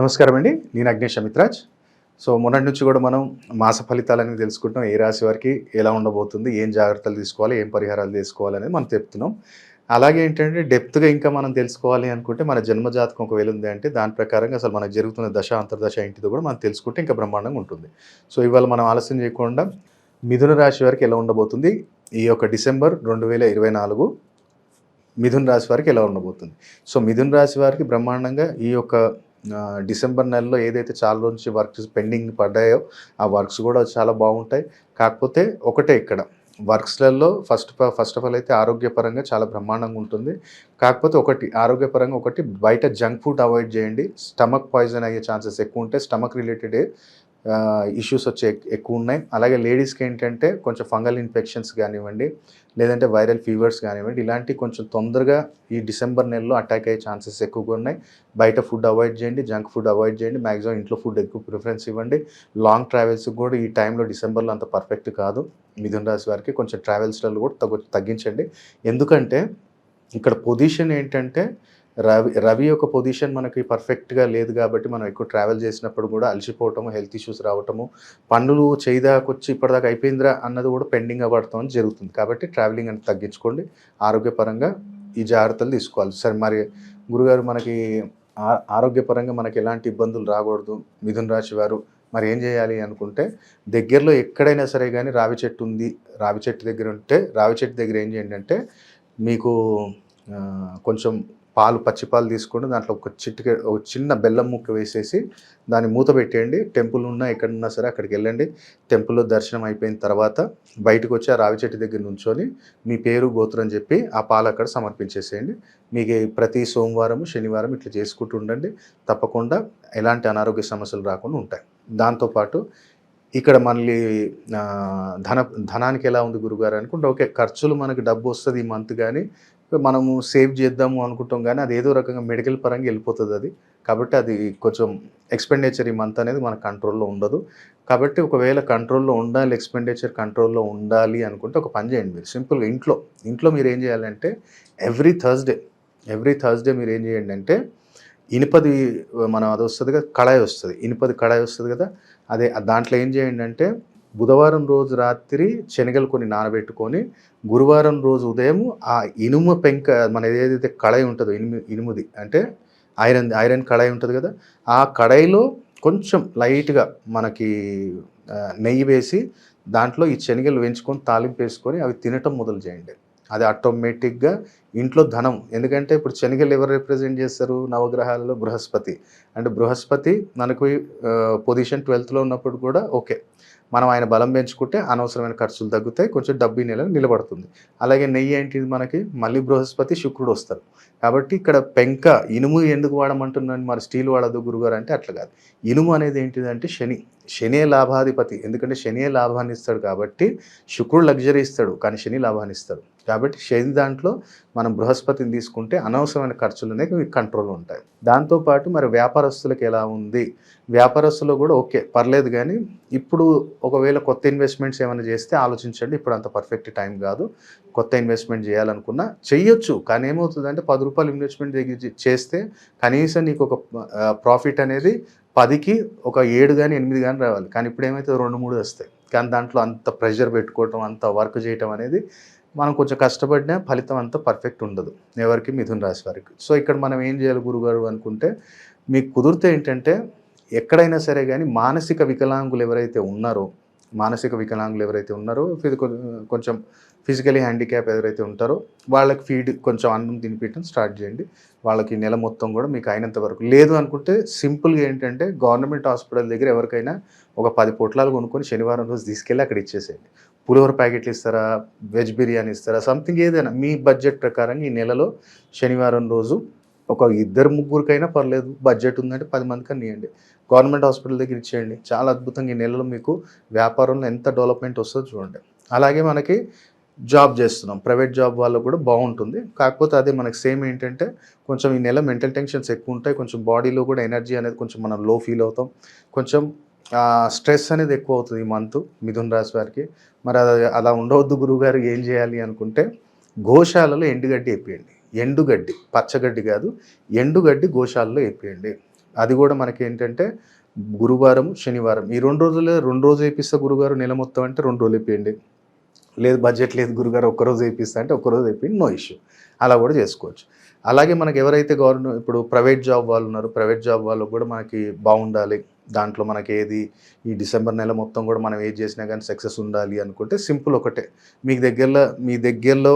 నమస్కారం అండి. నేను అగ్నేష్ అమిత్రాజ్. సో మొన్నటి నుంచి కూడా మనం మాస ఫలితాలని తెలుసుకుంటాం ఏ రాశి వారికి ఎలా ఉండబోతుంది ఏం జాగ్రత్తలు తీసుకోవాలి ఏం పరిహారాలు తీసుకోవాలి అనేది మనం చెప్తున్నాం. అలాగే ఏంటంటే డెప్త్గా ఇంకా మనం తెలుసుకోవాలి అనుకుంటే మన జన్మజాతకం ఒకవేళ ఉంది అంటే దాని ప్రకారంగా అసలు మనకు జరుగుతున్న దశ అంతర్దశ ఏంటిదో కూడా మనం తెలుసుకుంటే ఇంకా బ్రహ్మాండంగా ఉంటుంది. సో ఇవాళ మనం ఆలస్యం చేయకుండా మిథున రాశి వారికి ఎలా ఉండబోతుంది ఈ యొక్క డిసెంబర్ రెండు వేల ఇరవై నాలుగు మిథున రాశి వారికి ఎలా ఉండబోతుంది. సో మిథున రాశి వారికి బ్రహ్మాండంగా ఈ యొక్క డిసెంబర్ నెలలో ఏదైతే చాలా నుంచి వర్క్స్ పెండింగ్ పడ్డాయో ఆ వర్క్స్ కూడా చాలా బాగుంటాయి. కాకపోతే ఒకటే ఇక్కడ వర్క్స్లలో ఫస్ట్ ఫస్ట్ ఆఫ్ ఆల్ అయితే ఆరోగ్యపరంగా చాలా బ్రహ్మాండంగా ఉంటుంది. కాకపోతే ఒకటి ఆరోగ్యపరంగా ఒకటి బయట జంక్ ఫుడ్ అవాయిడ్ చేయండి. స్టమక్ పాయిజన్ అయ్యే ఛాన్సెస్ ఎక్కువ ఉంటాయి. స్టమక్ రిలేటెడ్ ఇష్యూస్ వచ్చే ఎక్కువ ఉన్నాయి. అలాగే లేడీస్కి ఏంటంటే కొంచెం ఫంగల్ ఇన్ఫెక్షన్స్ కానివ్వండి లేదంటే వైరల్ ఫీవర్స్ కానివ్వండి ఇలాంటి కొంచెం తొందరగా ఈ డిసెంబర్ నెలలో అటాక్ అయ్యే ఛాన్సెస్ ఎక్కువగా ఉన్నాయి. బయట ఫుడ్ అవాయిడ్ చేయండి జంక్ ఫుడ్ అవాయిడ్ చేయండి మ్యాక్సిమం ఇంట్లో ఫుడ్ ఎక్కువ ప్రిఫరెన్స్ ఇవ్వండి. లాంగ్ ట్రావెల్స్ కూడా ఈ టైంలో డిసెంబర్లో అంత పర్ఫెక్ట్ కాదు. మిథున్ రాశి వారికి కొంచెం ట్రావెల్స్లలో కూడా తగ్గు తగ్గించండి. ఎందుకంటే ఇక్కడ పొజిషన్ ఏంటంటే రవి రవి యొక్క పొజిషన్ మనకి పర్ఫెక్ట్గా లేదు కాబట్టి మనం ఎక్కువ ట్రావెల్ చేసినప్పుడు కూడా అలసిపోవటము హెల్త్ ఇష్యూస్ రావటము పన్నులు చేయదాకొచ్చి ఇప్పటిదాకా అయిపోయిందిరా అన్నది కూడా పెండింగ్ అవ్వడం జరుగుతుంది. కాబట్టి ట్రావెలింగ్ అనేది తగ్గించుకోండి. ఆరోగ్యపరంగా ఈ జాగ్రత్తలు తీసుకోవాలి. సరే మరి గురుగారు మనకి ఆ- ఆరోగ్యపరంగా మనకి ఎలాంటి ఇబ్బందులు రాకూడదు. మిథున్ రాశి వారు మరి ఏం చేయాలి అనుకుంటే దగ్గరలో ఎక్కడైనా సరే కానీ రావి చెట్టు ఉంది రావి చెట్టు దగ్గర ఉంటే రావి చెట్టు దగ్గర ఏం చేయండి అంటే మీకు కొంచెం పాలు పచ్చి పాలు తీసుకొని దాంట్లో ఒక చిటిక ఒక చిన్న బెల్లం ముక్క వేసేసి దాన్ని మూత పెట్టేయండి. టెంపుల్ ఉన్నా ఎక్కడున్నా సరే అక్కడికి వెళ్ళండి. టెంపుల్లో దర్శనం అయిపోయిన తర్వాత బయటకు వచ్చి ఆ రావి చెట్టు దగ్గర నుంచొని మీ పేరు గోత్రం చెప్పి ఆ పాలు అక్కడ సమర్పించేసేయండి. మీకు ప్రతి సోమవారం శనివారం ఇట్లా చేసుకుంటూ ఉండండి. తప్పకుండా ఎలాంటి అనారోగ్య సమస్యలు రాకుండా ఉంటాయి. దాంతోపాటు ఇక్కడ మళ్ళీ ధన ధనానికి ఎలా ఉంది గురుగారు అనుకుంటే ఓకే ఖర్చులు మనకి డబ్బు వస్తుంది ఈ మంత్ కానీ మనము సేవ్ చేద్దాము అనుకుంటాం కానీ అది ఏదో రకంగా మెడికల్ పరంగా వెళ్ళిపోతుంది అది. కాబట్టి అది కొంచెం ఎక్స్పెండిచర్ ఈ మంత్ అనేది మన కంట్రోల్లో ఉండదు. కాబట్టి ఒకవేళ కంట్రోల్లో ఉండాలి ఎక్స్పెండిచర్ కంట్రోల్లో ఉండాలి అనుకుంటే ఒక పని చేయండి మీరు. సింపుల్గా ఇంట్లో ఇంట్లో మీరు ఏం చేయాలంటే ఎవ్రీ థర్స్డే ఎవ్రీ థర్స్డే మీరు ఏం చేయండి అంటే ఇనుపది మనం అది వస్తుంది కదా కళాయి వస్తుంది. ఇనుపది కళాయి వస్తుంది కదా అదే దాంట్లో ఏం చేయండి అంటే బుధవారం రోజు రాత్రి శనగలు కొన్ని నానబెట్టుకొని గురువారం రోజు ఉదయం ఆ ఇనుము పెంక మన ఏదైతే కళాయి ఉంటుందో ఇనుము ఇనుముది అంటే ఐరన్ ఐరన్ కళాయి ఉంటుంది కదా ఆ కడాయిలో కొంచెం లైట్గా మనకి నెయ్యి వేసి దాంట్లో ఈ శనగలు వేయించుకొని తాలింపు వేసుకొని అవి తినటం మొదలు చేయండి. అది ఆటోమేటిక్గా ఇంట్లో ధనం. ఎందుకంటే ఇప్పుడు శనిగలు ఎవరు రిప్రజెంట్ చేస్తారు? నవగ్రహాలలో బృహస్పతి. అంటే బృహస్పతి మనకు పొజిషన్ ట్వెల్త్లో ఉన్నప్పుడు కూడా ఓకే. మనం ఆయన బలం పెంచుకుంటే అనవసరమైన ఖర్చులు తగ్గుతాయి కొంచెం డబ్బు నెల నిలబడుతుంది. అలాగే నెయ్యి ఏంటిది మనకి? మళ్ళీ బృహస్పతి శుక్రుడు వస్తారు. కాబట్టి ఇక్కడ పెంక ఇనుము ఎందుకు వాడమంటున్నాను మరి స్టీల్ వాడదు గురుగారు అంటే అట్లా కాదు. ఇనుము అనేది ఏంటిదంటే శని. శనియే లాభాధిపతి. ఎందుకంటే శనియే లాభాన్ని ఇస్తాడు కాబట్టి శుక్రుడు లగ్జరీ ఇస్తాడు కానీ శని లాభాన్ని ఇస్తాడు. కాబట్టి శని దాంట్లో మనం బృహస్పతిని తీసుకుంటే అనవసరమైన ఖర్చులు అనేవి మీకు ఉంటాయి. దాంతోపాటు మరి వ్యాపారస్తులకు ఎలా ఉంది? వ్యాపారస్తులు కూడా ఓకే పర్లేదు కానీ ఇప్పుడు ఒకవేళ కొత్త ఇన్వెస్ట్మెంట్స్ ఏమైనా చేస్తే ఆలోచించండి ఇప్పుడు అంత పర్ఫెక్ట్ టైం కాదు. కొత్త ఇన్వెస్ట్మెంట్ చేయాలనుకున్నా చెయ్యొచ్చు కానీ ఏమవుతుందంటే పది రూపాయలు ఇన్వెస్ట్మెంట్ చేస్తే కనీసం నీకు ఒక ప్రాఫిట్ అనేది పదికి ఒక ఏడు కానీ ఎనిమిది కానీ రావాలి. కానీ ఇప్పుడు ఏమైతే రెండు మూడు వస్తాయి. కానీ దాంట్లో అంత ప్రెషర్ పెట్టుకోవటం అంత వర్క్ చేయటం అనేది మనం కొంచెం కష్టపడినా ఫలితం అంతా పర్ఫెక్ట్ ఉండదు. ఎవరికి? మిథున రాశి వారికి. సో ఇక్కడ మనం ఏం చేయాలి గురుగారు అనుకుంటే మీకు కుదిరితే ఏంటంటే ఎక్కడైనా సరే కానీ మానసిక వికలాంగులు ఎవరైతే ఉన్నారో మానసిక వికలాంగులు ఎవరైతే ఉన్నారో కొంచెం ఫిజికలీ హ్యాండిక్యాప్ ఎవరైతే ఉంటారో వాళ్ళకి ఫీడ్ కొంచెం అన్నం తినిపించడం స్టార్ట్ చేయండి. వాళ్ళకి నెల మొత్తం కూడా మీకు అయినంత వరకు. లేదు అనుకుంటే సింపుల్గా ఏంటంటే గవర్నమెంట్ హాస్పిటల్ దగ్గర ఎవరికైనా ఒక పది పొట్లాలు కొనుక్కొని శనివారం రోజు తీసుకెళ్ళి అక్కడ ఇచ్చేసేయండి. పులిహోర ప్యాకెట్లు ఇస్తారా వెజ్ బిర్యానీ ఇస్తారా సంథింగ్ ఏదైనా. మీ బడ్జెట్ ప్రకారం ఈ నెలలో శనివారం రోజు ఒక ఇద్దరు ముగ్గురికైనా పర్లేదు బడ్జెట్ ఉందంటే పది మందికి అనియండి గవర్నమెంట్ హాస్పిటల్ దగ్గర ఇచ్చేయండి. చాలా అద్భుతంగా ఈ నెలలో మీకు వ్యాపారంలో ఎంత డెవలప్మెంట్ వస్తుందో చూడండి. అలాగే మనకి జాబ్ చేస్తున్నాం. ప్రైవేట్ జాబ్ వాళ్ళకు కూడా బాగుంటుంది. కాకపోతే అదే మనకి సేమ్ ఏంటంటే కొంచెం ఈ నెల మెంటల్ టెన్షన్స్ ఎక్కువ ఉంటాయి. కొంచెం బాడీలో కూడా ఎనర్జీ అనేది కొంచెం మనం లో ఫీల్ అవుతాం. కొంచెం స్ట్రెస్ అనేది ఎక్కువ అవుతుంది ఈ మంత్ మిథున్ రాశి వారికి. మరి అది అలా ఉండవద్దు గురువుగారు ఏం చేయాలి అనుకుంటే గోశాలలో ఎండుగడ్డి వేపియండి. ఎండుగడ్డి పచ్చగడ్డి కాదు ఎండుగడ్డి గోశాలలో వేపియండి. అది కూడా మనకి ఏంటంటే గురువారం శనివారం. ఈ రెండు రోజులు రెండు రోజులు వేపిస్తా గురుగారు నెల మొత్తం అంటే రెండు రోజులు వేపియండి. లేదు బడ్జెట్ లేదు గురుగారు ఒక్కరోజు వేపిస్తా అంటే ఒక్కరోజు వేపియండి నో ఇష్యూ. అలా కూడా చేసుకోవచ్చు. అలాగే మనకి ఎవరైతే గవర్నమెంట్ ఇప్పుడు ప్రైవేట్ జాబ్ వాళ్ళు ఉన్నారు ప్రైవేట్ జాబ్ వాళ్ళు కూడా మనకి బాగుండాలి. దాంట్లో మనకి ఏది ఈ డిసెంబర్ నెల మొత్తం కూడా మనం ఏది చేసినా కానీ సక్సెస్ ఉండాలి అనుకుంటే సింపుల్ ఒకటే. మీకు దగ్గరలో మీ దగ్గరలో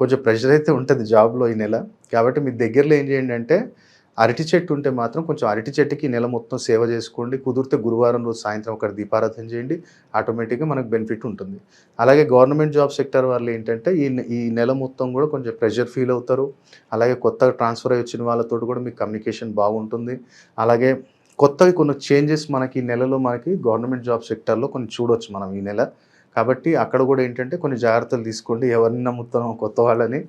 కొంచెం ప్రెషర్ అయితే ఉంటుంది జాబ్లో ఈ నెల. కాబట్టి మీ దగ్గరలో ఏం చేయండి అంటే అరటి చెట్టు ఉంటే మాత్రం కొంచెం అరటి చెట్టుకి నెల మొత్తం సేవ చేసుకోండి. కుదిరితే గురువారం రోజు సాయంత్రం ఒకటి దీపారాధన చేయండి. ఆటోమేటిక్గా మనకు బెనిఫిట్ ఉంటుంది. అలాగే గవర్నమెంట్ జాబ్ సెక్టర్ వాళ్ళు ఏంటంటే ఈ ఈ నెల మొత్తం కూడా కొంచెం ప్రెషర్ ఫీల్ అవుతారు. అలాగే కొత్తగా ట్రాన్స్ఫర్ అయ్యి వచ్చిన వాళ్ళతో కూడా మీకు కమ్యూనికేషన్ బాగుంటుంది. అలాగే కొత్తవి కొన్ని చేంజెస్ మనకి ఈ నెలలో మనకి గవర్నమెంట్ జాబ్ సెక్టర్లో కొన్ని చూడొచ్చు మనం ఈ నెల. కాబట్టి అక్కడ కూడా ఏంటంటే కొన్ని జాగ్రత్తలు తీసుకోండి. ఎవరిని నమ్ముతాం కొత్త వాళ్ళని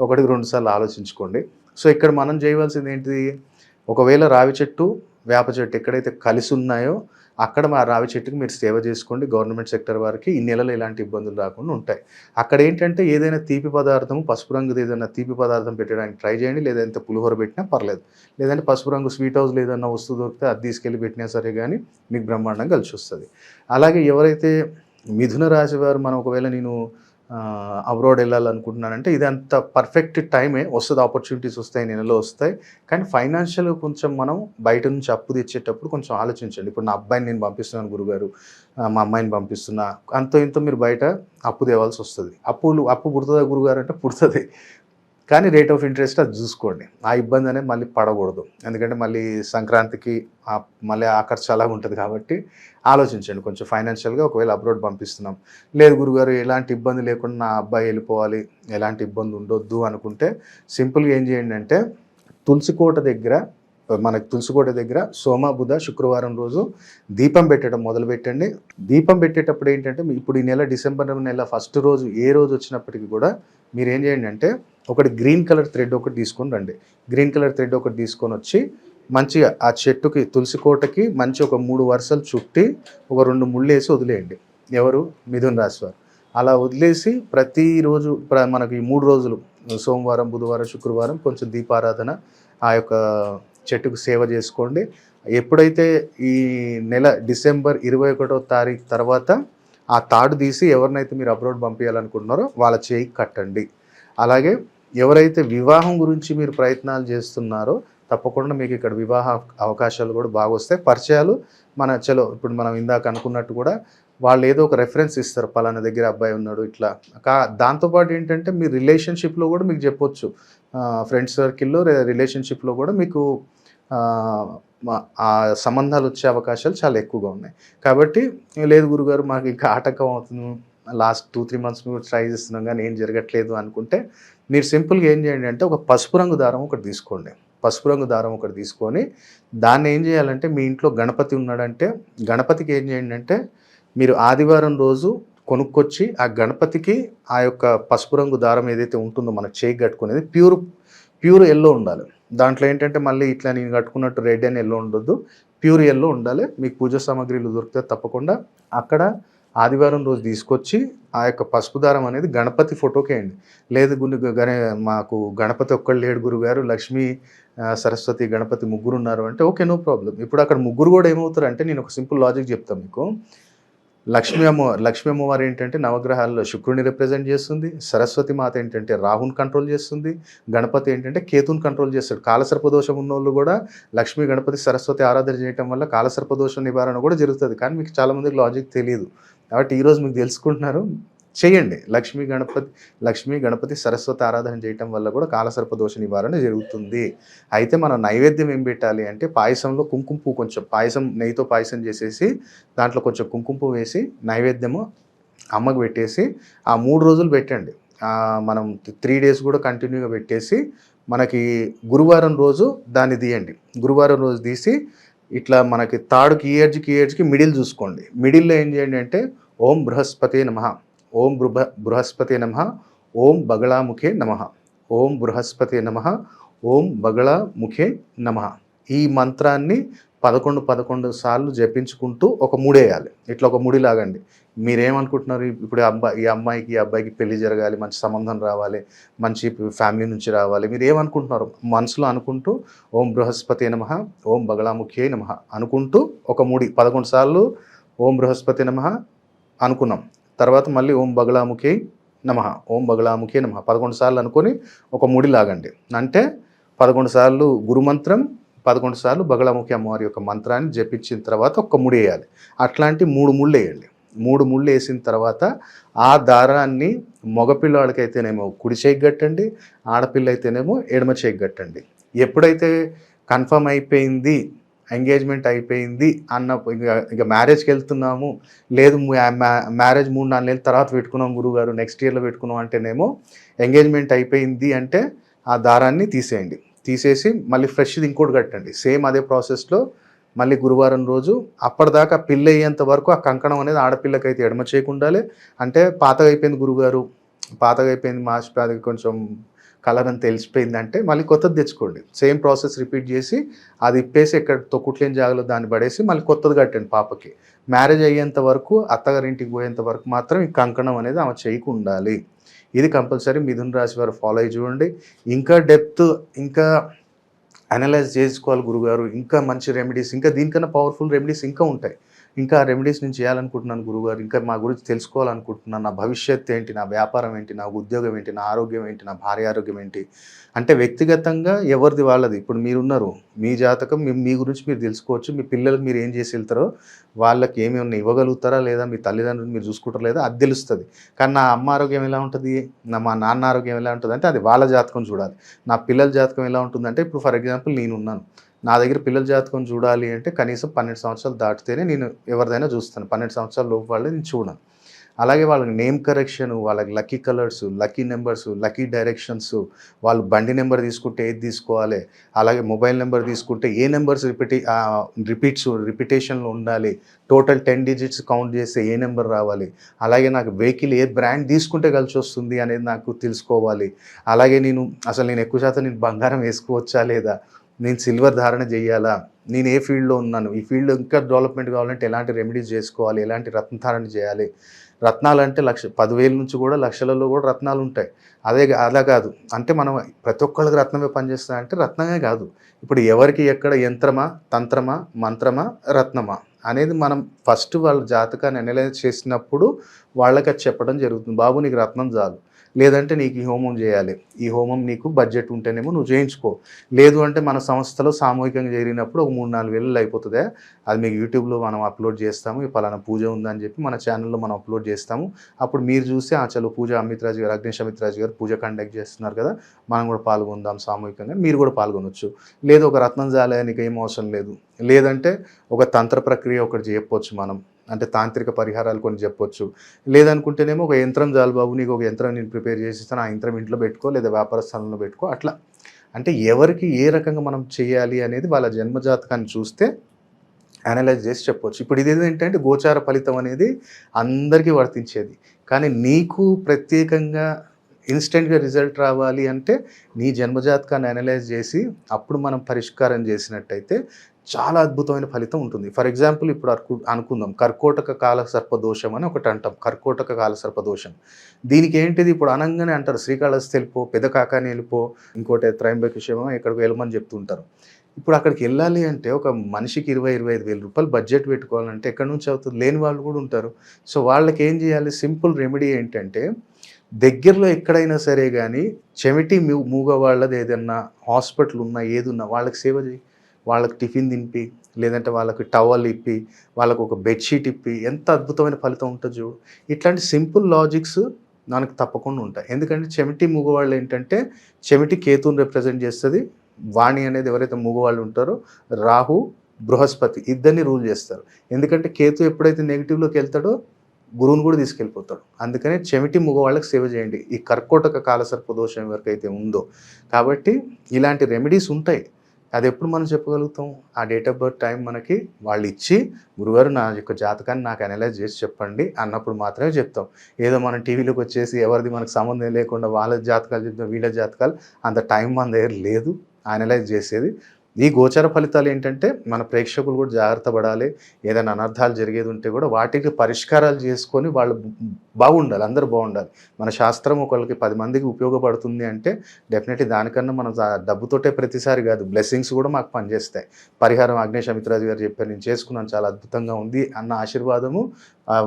ఒకటికి రెండు సార్లు ఆలోచించుకోండి. సో ఇక్కడ మనం చేయవలసింది ఏంటిది? ఒకవేళ రావి చెట్టు వేప చెట్టు ఎక్కడైతే కలిసి ఉన్నాయో అక్కడ మా రావి చెట్టుకి మీరు సేవ చేసుకోండి. గవర్నమెంట్ సెక్టర్ వారికి ఈ నెలలో ఎలాంటి ఇబ్బందులు రాకుండా ఉంటాయి. అక్కడ ఏంటంటే ఏదైనా తీపి పదార్థం పసుపు రంగుది ఏదైనా తీపి పదార్థం పెట్టడానికి ట్రై చేయండి. లేదంటే పులిహోర పెట్టినా పర్లేదు. లేదంటే పసుపు రంగు స్వీట్ హౌస్లో ఏదైనా వస్తువు దొరికితే అది తీసుకెళ్ళి పెట్టినా సరే కానీ మీకు బ్రహ్మాండం కలిసి వస్తుంది. అలాగే ఎవరైతే మిథున రాశి వారు మనం ఒకవేళ నేను అబ్రాడ్ వెళ్ళాలనుకుంటున్నానంటే ఇది అంత పర్ఫెక్ట్ టైమే వస్తుంది ఆపర్చునిటీస్ వస్తాయి నెలలో వస్తాయి. కానీ ఫైనాన్షియల్ కొంచెం మనం బయట నుంచి అప్పు తెచ్చేటప్పుడు కొంచెం ఆలోచించండి. ఇప్పుడు నా అబ్బాయిని నేను పంపిస్తున్నాను గురుగారు మా అమ్మాయిని పంపిస్తున్నా. అంత ఇంతో మీరు బయట అప్పు తేవాల్సి వస్తుంది. అప్పులు అప్పు పుడుతుందా గురుగారు అంటే పుడుతుంది. కానీ రేట్ ఆఫ్ ఇంట్రెస్ట్ అది చూసుకోండి. ఆ ఇబ్బంది అనేది మళ్ళీ పడకూడదు. ఎందుకంటే మళ్ళీ సంక్రాంతికి మళ్ళీ ఆ ఖర్చు ఉంటుంది కాబట్టి ఆలోచించండి. కొంచెం ఫైనాన్షియల్గా ఒకవేళ అబ్రోడ్ పంపిస్తున్నాం. లేదు గురుగారు ఎలాంటి ఇబ్బంది లేకుండా నా అబ్బాయి వెళ్ళిపోవాలి ఎలాంటి ఇబ్బంది ఉండొద్దు అనుకుంటే సింపుల్గా ఏం చేయండి అంటే తులసికోట దగ్గర మనకి తులసికోట దగ్గర సోమ బుధ శుక్రవారం రోజు దీపం పెట్టడం మొదలు పెట్టండి దీపం పెట్టేటప్పుడు ఏంటంటే ఇప్పుడు ఈ నెల డిసెంబర్ నెల ఫస్ట్ రోజు ఏ రోజు వచ్చినప్పటికీ కూడా మీరు ఏం చేయండి అంటే ఒకటి గ్రీన్ కలర్ థ్రెడ్ ఒకటి తీసుకొని రండి. గ్రీన్ కలర్ థ్రెడ్ ఒకటి తీసుకొని వచ్చి మంచిగా ఆ చెట్టుకి తులసి కోటకి మంచి ఒక మూడు వరుసలు చుట్టి ఒక రెండు ముళ్ళు వేసి వదిలేయండి. ఎవరు? మిథున్ రాశి వారు. అలా వదిలేసి ప్రతిరోజు ప్ర- మనకి మూడు రోజులు సోమవారం బుధవారం శుక్రవారం కొంచెం దీపారాధన ఆ యొక్క చెట్టుకు సేవ చేసుకోండి. ఎప్పుడైతే ఈ నెల డిసెంబర్ ఇరవై ఒకటో తారీఖు తర్వాత ఆ తాడు తీసి ఎవరినైతే మీరు అబ్రోడ్ పంపించాలనుకుంటున్నారో వాళ్ళ చేయి కట్టండి. అలాగే ఎవరైతే వివాహం గురించి మీరు ప్రయత్నాలు చేస్తున్నారో తప్పకుండా మీకు ఇక్కడ వివాహ అవకాశాలు కూడా బాగా వస్తాయి. పరిచయాలు మన చలో ఇప్పుడు మనం ఇందాక అనుకున్నట్టు కూడా వాళ్ళు ఏదో ఒక రెఫరెన్స్ ఇస్తారు. పలానా దగ్గర అబ్బాయి ఉన్నాడు ఇట్లా. కా దాంతోపాటు ఏంటంటే మీ రిలేషన్షిప్లో కూడా మీకు చెప్పొచ్చు. ఫ్రెండ్స్ సర్కిల్లో రిలేషన్షిప్లో కూడా మీకు ఆ, సంబంధాలు వచ్చే అవకాశాలు చాలా ఎక్కువగా ఉన్నాయి. కాబట్టి లేదు గురుగారు మాకు ఇంకా ఆటంకం అవుతుంది. లాస్ట్ టూ త్రీ మంత్స్ కూడా ట్రై చేస్తున్నాం కానీ ఏం జరగట్లేదు అనుకుంటే మీరు సింపుల్గా ఏం చేయండి అంటే ఒక పసుపు రంగు దారం ఒకటి తీసుకోండి. పసుపు రంగు దారం ఒకటి తీసుకొని దాన్ని ఏం చేయాలంటే మీ ఇంట్లో గణపతి ఉన్నాడంటే గణపతికి ఏం చేయండి అంటే మీరు ఆదివారం రోజు కొనుక్కొచ్చి ఆ గణపతికి ఆ యొక్క పసుపు రంగు దారం ఏదైతే ఉంటుందో మన చేయి కట్టుకునేది ప్యూర్ ప్యూర్ ఎల్లో ఉండాలి. దాంట్లో ఏంటంటే మళ్ళీ ఇట్లా నేను కట్టుకున్నట్టు రెడ్ అని ఎల్లో ఉండొద్దు ప్యూర్ ఎల్లో ఉండాలి. మీకు పూజ సామాగ్రిలు దొరికితే తప్పకుండా అక్కడ ఆదివారం రోజు తీసుకొచ్చి ఆ యొక్క పసుపు దారం అనేది గణపతి ఫోటోకి వేయండి లేదు గుని గనే మాకు గణపతి ఒక్కళ్ళు లేడు గురుగారు లక్ష్మీ సరస్వతి గణపతి ముగ్గురు ఉన్నారు అంటే ఓకే నో ప్రాబ్లం. ఇప్పుడు అక్కడ ముగ్గురు కూడా ఏమవుతారు అంటే నేను ఒక సింపుల్ లాజిక్ చెప్తాను మీకు. లక్ష్మీ అమ్మ లక్ష్మీ అమ్మవారు ఏంటంటే నవగ్రహాల్లో శుక్రుని రిప్రజెంట్ చేస్తుంది సరస్వతి మాత ఏంటంటే రాహుని కంట్రోల్ చేస్తుంది గణపతి ఏంటంటే కేతుని కంట్రోల్ చేస్తాడు. కాలసర్ప దోషం ఉన్నోళ్ళు కూడా లక్ష్మీ గణపతి సరస్వతి ఆరాధన చేయటం వల్ల కాలసర్పదోషం నివారణ కూడా జరుగుతుంది. కానీ మీకు చాలామందికి లాజిక్ తెలియదు కాబట్టి ఈరోజు మీకు తెలుసుకుంటున్నారు. చేయండి. లక్ష్మీ గణపతి లక్ష్మీ గణపతి సరస్వతి ఆరాధన చేయటం వల్ల కూడా కాలసర్పదోష నివారణ జరుగుతుంది. అయితే మనం నైవేద్యం ఏం పెట్టాలి అంటే పాయసంలో కుంకుమ పువ్వు కొంచెం పాయసం నెయ్యితో పాయసం చేసేసి దాంట్లో కొంచెం కుంకుమ పువ్వు వేసి నైవేద్యము అమ్మకు పెట్టేసి ఆ మూడు రోజులు పెట్టండి. మనం త్రీ డేస్ కూడా కంటిన్యూగా పెట్టేసి మనకి గురువారం రోజు దాన్ని తీయండి. గురువారం రోజు తీసి ఇట్లా మనకి తాడుకి ఈ ఏడ్జ్కి ఈ మిడిల్ చూసుకోండి. మిడిల్లో ఏం చేయండి అంటే ఓం బృహస్పతి నమ. ఓం బృహ బృహస్పతి నమ ఓం బగళాముఖే నమ. ఓం బృహస్పతి నమ ఓం బగళాముఖే నమ. ఈ మంత్రాన్ని పదకొండు పదకొండు సార్లు జపించుకుంటూ ఒక ముడేయాలి ఇట్లా ఒక ముడి లాగండి. మీరేమనుకుంటున్నారు? ఇప్పుడు అబ్బాయి ఈ అమ్మాయికి ఈ అబ్బాయికి పెళ్ళి జరగాలి మంచి సంబంధం రావాలి మంచి ఫ్యామిలీ నుంచి రావాలి. మీరు ఏమనుకుంటున్నారు మనసులో అనుకుంటూ ఓం బృహస్పతి నమ ఓం బగళాముఖి నమ అనుకుంటూ ఒక ముడి పదకొండు సార్లు ఓం బృహస్పతి నమ అనుకున్నాం. తర్వాత మళ్ళీ ఓం బగలాముఖి నమ. ఓం బగలాముఖి నమ. పదకొండు సార్లు అనుకొని ఒక ముడి లాగండి. అంటే పదకొండు సార్లు గురుమంత్రం పదకొండు సార్లు బగళాముఖి అమ్మవారి యొక్క మంత్రాన్ని జపించిన తర్వాత ఒక ముడి వేయాలి. అట్లాంటి మూడు ముళ్ళు వేయండి. మూడు ముళ్ళు వేసిన తర్వాత ఆ దారాన్ని మగపిల్లవాడికైతేనేమో కుడి చేయి కట్టండి ఆడపిల్ల అయితేనేమో ఎడమ చేయి కట్టండి. ఎప్పుడైతే కన్ఫర్మ్ అయిపోయింది ఎంగేజ్మెంట్ అయిపోయింది అన్న ఇక ఇక మ్యారేజ్కి వెళ్తున్నాము. లేదు మ్యారేజ్ మూడు నాలుగు నెలల తర్వాత పెట్టుకున్నాం గురుగారు. నెక్స్ట్ ఇయర్లో పెట్టుకున్నాం అంటేనేమో ఎంగేజ్మెంట్ అయిపోయింది అంటే ఆ దారాన్ని తీసేయండి. తీసేసి మళ్ళీ ఫ్రెష్ది ఇంకోటి కట్టండి. సేమ్ అదే ప్రాసెస్లో మళ్ళీ గురువారం రోజు అప్పటిదాకా పిల్ల అయ్యేంత వరకు ఆ కంకణం అనేది ఆడపిల్లకైతే ఎడమ చేయకుండాలి అంటే పాతగా అయిపోయింది గురుగారు. పాతగా అయిపోయింది మాస్ అది కొంచెం కలర్ అని తెలిసిపోయిందంటే మళ్ళీ కొత్తది తెచ్చుకోండి. సేమ్ ప్రాసెస్ రిపీట్ చేసి అది ఇప్పేసి ఎక్కడ తొక్కుట్లేని జాగలో దాన్ని పడేసి మళ్ళీ కొత్తది కట్టండి పాపకి. మ్యారేజ్ అయ్యేంత వరకు అత్తగారింటికి పోయేంత వరకు మాత్రం ఈ కంకణం అనేది ఆమె చేయకు ఉండాలి. ఇది కంపల్సరీ మిథున్ రాశి వారు ఫాలో అయ్యి చూడండి. ఇంకా డెప్త్ ఇంకా అనలైజ్ చేసుకోవాలి గురుగారు. ఇంకా మంచి రెమెడీస్ ఇంకా దీనికన్నా పవర్ఫుల్ రెమెడీస్ ఇంకా ఉంటాయి. ఇంకా రెమెడీస్ నేను చేయాలనుకుంటున్నాను గురుగారు. ఇంకా మా గురించి తెలుసుకోవాలనుకుంటున్నాను. నా భవిష్యత్తు ఏంటి? నా వ్యాపారం ఏంటి? నా ఉద్యోగం ఏంటి? నా ఆరోగ్యం ఏంటి? నా భార్య ఆరోగ్యం ఏంటి? అంటే వ్యక్తిగతంగా ఎవరిది వాళ్ళది? ఇప్పుడు మీరున్నారు. మీ జాతకం మీ గురించి మీరు తెలుసుకోవచ్చు. మీ పిల్లలకు మీరు ఏం చేసి వెళ్తారో వాళ్ళకి ఏమేమి ఇవ్వగలుగుతారా లేదా మీ తల్లిదండ్రులు మీరు చూసుకుంటారా లేదా అది తెలుస్తుంది. కానీ నా అమ్మ ఆరోగ్యం ఎలా ఉంటుంది? నా మా నాన్న ఆరోగ్యం ఎలా ఉంటుంది? అంటే అది వాళ్ళ జాతకం చూడాలి. నా పిల్లల జాతకం ఎలా ఉంటుందంటే ఇప్పుడు ఫర్ ఎగ్జాంపుల్ నేను ఉన్నాను నా దగ్గర పిల్లల జాతకం చూడాలి అంటే కనీసం పన్నెండు సంవత్సరాలు దాటితేనే నేను ఎవరిదైనా చూస్తాను. పన్నెండు సంవత్సరాల లోపు వాళ్ళు నేను చూడను. అలాగే వాళ్ళకి నేమ్ కరెక్షన్ వాళ్ళకి lucky colours lucky numbers lucky directions వాళ్ళు బండి నెంబర్ తీసుకుంటే ఏది తీసుకోవాలి అలాగే మొబైల్ నెంబర్ తీసుకుంటే ఏ నెంబర్స్ రిపీటి రిపీట్స్ రిపిటేషన్లో ఉండాలి టోటల్ టెన్ డిజిట్స్ కౌంట్ చేస్తే ఏ నెంబర్ రావాలి అలాగే నాకు వెహికల్ ఏ బ్రాండ్ తీసుకుంటే కలిసి వస్తుంది అనేది నాకు తెలుసుకోవాలి అలాగే నేను అసలు నేను ఎక్కువ శాతం నేను బంగారం వేసుకోవచ్చా లేదా నేను సిల్వర్ ధారణ చేయాలా? నేను ఏ ఫీల్డ్లో ఉన్నాను? ఈ ఫీల్డ్ ఇంకా డెవలప్మెంట్ కావాలంటే ఎలాంటి రెమెడీస్ చేసుకోవాలి? ఎలాంటి రత్నధారణ చేయాలి? రత్నాలు అంటే లక్ష పదివేల నుంచి కూడా లక్షలలో కూడా రత్నాలు ఉంటాయి. అదే కా- అలా కాదు. అంటే మనం ప్రతి ఒక్కళ్ళకి రత్నమే పనిచేస్తుంది అంటే రత్నమే కాదు. ఇప్పుడు ఎవరికి ఎక్కడ యంత్రమా తంత్రమా మంత్రమా రత్నమా అనేది మనం ఫస్ట్ వాళ్ళ జాతకాన్ని అనలైజ్ చేసినప్పుడు వాళ్ళకి అది చెప్పడం జరుగుతుంది. బాబు నీకు రత్నం చాలు. లేదంటే నీకు ఈ హోమం చేయాలి. ఈ హోమం నీకు బడ్జెట్ ఉంటేనేమో నువ్వు చేయించుకో. లేదు అంటే మన సంస్థలో సామూహికంగా చేరినప్పుడు ఒక మూడు నాలుగు వేలు అయిపోతుంది. అది మీకు యూట్యూబ్లో మనం అప్లోడ్ చేస్తాము. ఈ పలానా పూజ ఉందని చెప్పి మన ఛానల్లో మనం అప్లోడ్ చేస్తాము. అప్పుడు మీరు చూసి ఆ చలో పూజ అమిత్రాజ్ గారు అగ్నేష్ అమిత్రాజ్ గారు పూజ కండక్ట్ చేస్తున్నారు కదా మనం కూడా పాల్గొందాం సామూహికంగా. మీరు కూడా పాల్గొనొచ్చు. లేదు ఒక రత్నం జాలయానికి ఏం అవసరం లేదు. లేదంటే ఒక తంత్ర ప్రక్రియ ఒకటి చెప్పవచ్చు మనం. అంటే తాంత్రిక పరిహారాలు కొన్ని చెప్పొచ్చు. లేదనుకుంటేనేమో ఒక యంత్రం చాలు బాబు నీకు ఒక యంత్రం నేను ప్రిపేర్ చేసి ఇస్తాను ఆ యంత్రం ఇంట్లో పెట్టుకో లేదా వ్యాపార స్థలంలో పెట్టుకో అట్లా. అంటే ఎవరికి ఏ రకంగా మనం చేయాలి అనేది వాళ్ళ జన్మజాతకాన్ని చూస్తే అనలైజ్ చేసి చెప్పొచ్చు. ఇప్పుడు ఇది ఏంటంటే గోచార ఫలితం అనేది అందరికీ వర్తించేది. కానీ నీకు ప్రత్యేకంగా ఇన్స్టెంట్గా రిజల్ట్ రావాలి అంటే నీ జన్మజాతకాన్ని అనలైజ్ చేసి అప్పుడు మనం పరిష్కారం చేసినట్టయితే చాలా అద్భుతమైన ఫలితం ఉంటుంది. ఫర్ ఎగ్జాంపుల్ ఇప్పుడు అర్కు- అనుకుందాం. కర్కోటక కాల సర్పదోషం అని ఒకటి అంటాం. కర్కోటక కాల సర్పదోషం. దీనికి ఏంటిది? ఇప్పుడు అనగానే అంటారు. శ్రీకాళహస్తి వెళ్ళిపో పెద్ద కాకాని వెళ్ళిపో ఇంకోటి త్రయంబకేశ్వరం ఎక్కడికి వెళ్ళమని చెప్తుంటారు ఇప్పుడు అక్కడికి వెళ్ళాలి అంటే ఒక మనిషికి ఇరవై ఇరవై ఐదు వేల రూపాయలు బడ్జెట్ పెట్టుకోవాలంటే ఎక్కడి నుంచి అవుతుంది? లేని వాళ్ళు కూడా ఉంటారు. సో వాళ్ళకి ఏం చేయాలి? సింపుల్ రెమెడీ ఏంటంటే దగ్గరలో ఎక్కడైనా సరే కానీ చెమిటి మూ- మూగ వాళ్ళది ఏదన్నా హాస్పిటల్ ఉన్నా ఏది ఉన్నా వాళ్ళకి సేవ చేయి. వాళ్ళకి టిఫిన్ తినిపి లేదంటే వాళ్ళకి టవల్ ఇప్పి వాళ్ళకు ఒక బెడ్షీట్ ఇప్పి ఎంత అద్భుతమైన ఫలితం ఉంటుంది చూడు. ఇట్లాంటి సింపుల్ లాజిక్స్ మనకు తప్పకుండా ఉంటాయి. ఎందుకంటే చెమిటి మూగవాళ్ళు ఏంటంటే చెమిటి కేతుని రిప్రజెంట్ చేస్తుంది. వాణి అనేది ఎవరైతే మూగవాళ్ళు ఉంటారో రాహు బృహస్పతి ఇద్దరిని రూల్ చేస్తారు. ఎందుకంటే కేతు ఎప్పుడైతే నెగిటివ్లోకి వెళ్తాడో గురువుని కూడా తీసుకెళ్ళిపోతాడు. అందుకనే చెమిటి మగవాళ్ళకి సేవ చేయండి. ఈ కర్కోటక కాలసర్ప దోషం ఎవరికైతే ఉందో. కాబట్టి ఇలాంటి రెమెడీస్ ఉంటాయి. అది ఎప్పుడు మనం చెప్పగలుగుతాం? ఆ డేట్ ఆఫ్ బర్త్ టైం మనకి వాళ్ళు ఇచ్చి గురుగారు నా యొక్క జాతకాన్ని నాకు అనలైజ్ చేసి చెప్పండి అన్నప్పుడు మాత్రమే చెప్తాం. ఏదో మనం టీవీలోకి వచ్చేసి ఎవరిది మనకు సంబంధం లేకుండా వాళ్ళ జాతకాలు చెప్తాం వీళ్ళ జాతకాలు అంత టైం మన దగ్గర లేదు. అనలైజ్ చేసేది. ఈ గోచర ఫలితాలు ఏంటంటే మన ప్రేక్షకులు కూడా జాగ్రత్త పడాలి. ఏదైనా అనర్థాలు జరిగేది ఉంటే కూడా వాటికి పరిష్కారాలు చేసుకొని వాళ్ళు బాగుండాలి. అందరూ బాగుండాలి. మన శాస్త్రం ఒకళ్ళకి పది మందికి ఉపయోగపడుతుంది అంటే డెఫినెట్లీ దానికన్నా మనం డబ్బుతోటే ప్రతిసారి కాదు బ్లెస్సింగ్స్ కూడా మాకు పనిచేస్తాయి. పరిహారం అగ్నేష్ అమిత్రాజు గారు చెప్పారు నేను చేసుకున్నాను చాలా అద్భుతంగా ఉంది అన్న ఆశీర్వాదము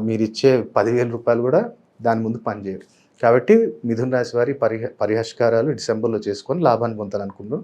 మీరు ఇచ్చే పదివేల రూపాయలు కూడా దాని ముందు పనిచేయరు. కాబట్టి మిథున్ రాశి వారి పరిహ పరిష్కారాలు డిసెంబర్లో చేసుకొని లాభాన్ని పొందాలనుకుంటున్నాం.